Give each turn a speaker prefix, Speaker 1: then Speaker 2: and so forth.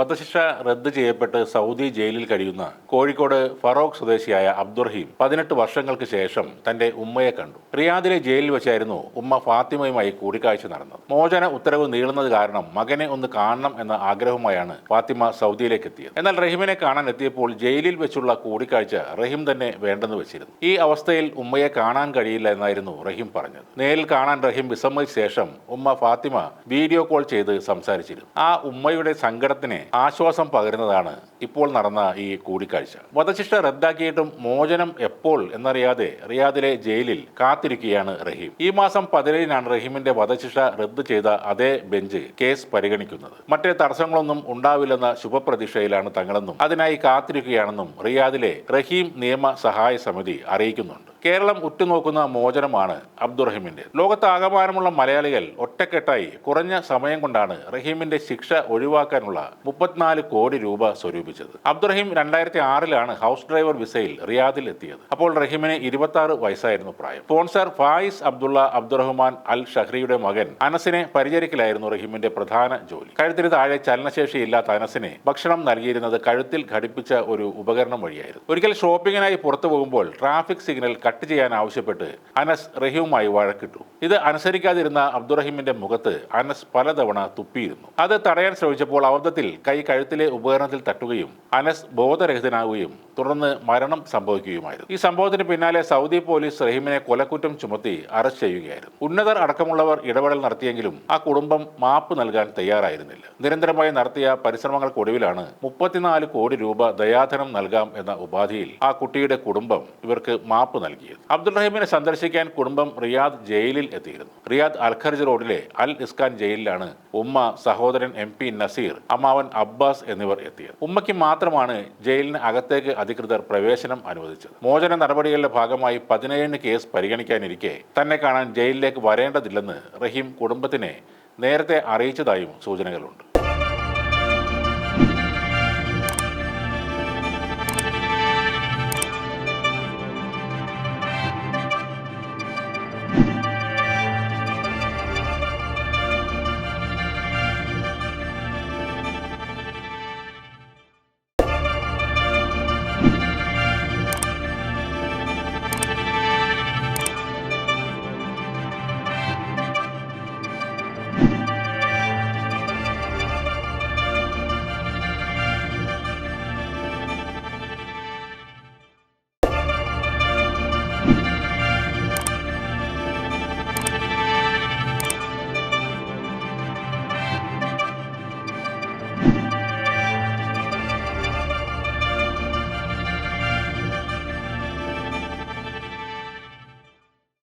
Speaker 1: വധശിക്ഷ റദ്ദ് ചെയ്യപ്പെട്ട് സൗദി ജയിലിൽ കഴിയുന്ന കോഴിക്കോട് ഫറോക്ക് സ്വദേശിയായ അബ്ദുറഹീം പതിനെട്ട് വർഷങ്ങൾക്ക് ശേഷം തന്റെ ഉമ്മയെ കണ്ടു. റിയാദിലെ ജയിലിൽ വെച്ചായിരുന്നു ഉമ്മ ഫാത്തിമയുമായി കൂടിക്കാഴ്ച നടന്നത്. മോചന ഉത്തരവ് നീളുന്നത് കാരണം മകനെ ഒന്ന് കാണണം എന്ന ആഗ്രഹവുമായാണ് ഫാത്തിമ സൗദിയിലേക്ക് എത്തിയത്. എന്നാൽ റഹീമിനെ കാണാൻ എത്തിയപ്പോൾ ജയിലിൽ വെച്ചുള്ള കൂടിക്കാഴ്ച റഹീം തന്നെ വേണ്ടെന്ന് വെച്ചിരുന്നു. ഈ അവസ്ഥയിൽ ഉമ്മയെ കാണാൻ കഴിയില്ല എന്നായിരുന്നു റഹീം പറഞ്ഞത്. നേരിൽ കാണാൻ റഹീം വിസമ്മതിച്ച ശേഷം ഉമ്മ ഫാത്തിമ വീഡിയോ കോൾ ചെയ്ത് സംസാരിച്ചിരുന്നു. ആ ഉമ്മയുടെ സങ്കടത്തിന് ആശ്വാസം പകരുന്നതാണ് ഇപ്പോൾ നടന്ന ഈ കൂടിക്കാഴ്ച. വധശിക്ഷ റദ്ദാക്കിയിട്ടും മോചനം എപ്പോൾ എന്നറിയാതെ റിയാദിലെ ജയിലിൽ കാത്തിരിക്കുകയാണ് റഹീം. ഈ മാസം പതിനേഴിനാണ് റഹീമിന്റെ വധശിക്ഷ റദ്ദ് ചെയ്ത അതേ ബെഞ്ച് കേസ് പരിഗണിക്കുന്നത്. മറ്റേ തടസ്സങ്ങളൊന്നും ഉണ്ടാവില്ലെന്ന ശുഭപ്രതീക്ഷയിലാണ് തങ്ങളെന്നും അതിനായി കാത്തിരിക്കുകയാണെന്നും റിയാദിലെ റഹീം നിയമ സഹായ സമിതി അറിയിക്കുന്നുണ്ട്. കേരളം ഉറ്റുനോക്കുന്ന മോചനമാണ് അബ്ദുറഹീമിന്റെ ലോകത്താകമാനമുള്ള മലയാളികൾ ഒറ്റക്കെട്ടായി കുറഞ്ഞ സമയം കൊണ്ടാണ് റഹീമിന്റെ ശിക്ഷ ഒഴിവാക്കാനുള്ള മുപ്പത്തിനാല് കോടി രൂപ സ്വരൂപിച്ചത്. അബ്ദുറഹീം രണ്ടായിരത്തി ആറിലാണ് ഹൗസ് ഡ്രൈവർ വിസയിൽ റിയാദിൽ എത്തിയത്. അപ്പോൾ റഹീമിന് ഇരുപത്തി ആറ് വയസ്സായിരുന്നു പ്രായം. Sponsor Fayiz Abdullah Abdurahman al ഷഹ്രിയുടെ മകൻ അനസിനെ പരിചരിക്കലായിരുന്നു റഹീമിന്റെ പ്രധാന ജോലി. കഴുത്തിന് താഴെ ചലനശേഷിയില്ലാത്ത അനസിനെ ഭക്ഷണം നൽകിയിരുന്നത് കഴുത്തിൽ ഘടിപ്പിച്ച ഒരു ഉപകരണം വഴിയായിരുന്നു. ഒരിക്കൽ ഷോപ്പിങ്ങിനായി പുറത്തു പോകുമ്പോൾ ട്രാഫിക് സിഗ്നൽ കട്ട് ചെയ്യാൻ ആവശ്യപ്പെട്ട് അനസ് റഹീമുമായി വഴക്കിട്ടു. ഇത് അനുസരിക്കാതിരുന്ന അബ്ദുറഹീമിന്റെ മുഖത്ത് അനസ് പലതവണ തുപ്പിയിരുന്നു. അത് തടയാൻ ശ്രമിച്ചപ്പോൾ അബദ്ധത്തിൽ കൈ കഴുത്തിലെ ഉപകരണത്തിൽ തട്ടുകയും അനസ് ബോധരഹിതനാവുകയും തുടർന്ന് മരണം സംഭവിക്കുകയുമായിരുന്നു. ഈ സംഭവത്തിന് പിന്നാലെ സൗദി പോലീസ് റഹീമിനെ കൊലക്കുറ്റം ചുമത്തി അറസ്റ്റ് ചെയ്യുകയായിരുന്നു. ഉന്നതർ അടക്കമുള്ളവർ ഇടപെടൽ നടത്തിയെങ്കിലും ആ കുടുംബം മാപ്പ് നൽകാൻ തയ്യാറായിരുന്നില്ല. നിരന്തരമായി നടത്തിയ പരിശ്രമങ്ങൾക്കൊടുവിലാണ് മുപ്പത്തിനാല് കോടി രൂപ ദയാധനം നൽകാം എന്ന ഉപാധിയിൽ ആ കുട്ടിയുടെ കുടുംബം ഇവർക്ക് മാപ്പ് നൽകിയത്. അബ്ദുൾ റഹീമിനെ സന്ദർശിക്കാൻ കുടുംബം റിയാദ് ജയിലിൽ എത്തിയിരുന്നു. റിയാദ് അൽഖർജ് റോഡിലെ അൽ ഇസ്കാൻ ജയിലിലാണ് ഉമ്മ സഹോദരൻ എം പി നസീർ അമ്മാവൻ അബ്ബാസ് എന്നിവർ എത്തിയത്. ഉമ്മയ്ക്ക് മാത്രമാണ് ജയിലിന് അകത്തേക്ക് അധികൃതർ പ്രവേശനം അനുവദിച്ചത്. മോചന നടപടികളുടെ ഭാഗമായി പതിനേഴിന് കേസ് പരിഗണിക്കാനിരിക്കെ തന്നെ കാണാൻ ജയിലിലേക്ക് വരേണ്ടതില്ലെന്ന് റഹീം കുടുംബത്തിനെ നേരത്തെ അറിയിച്ചതായും സൂചനകളുണ്ട്.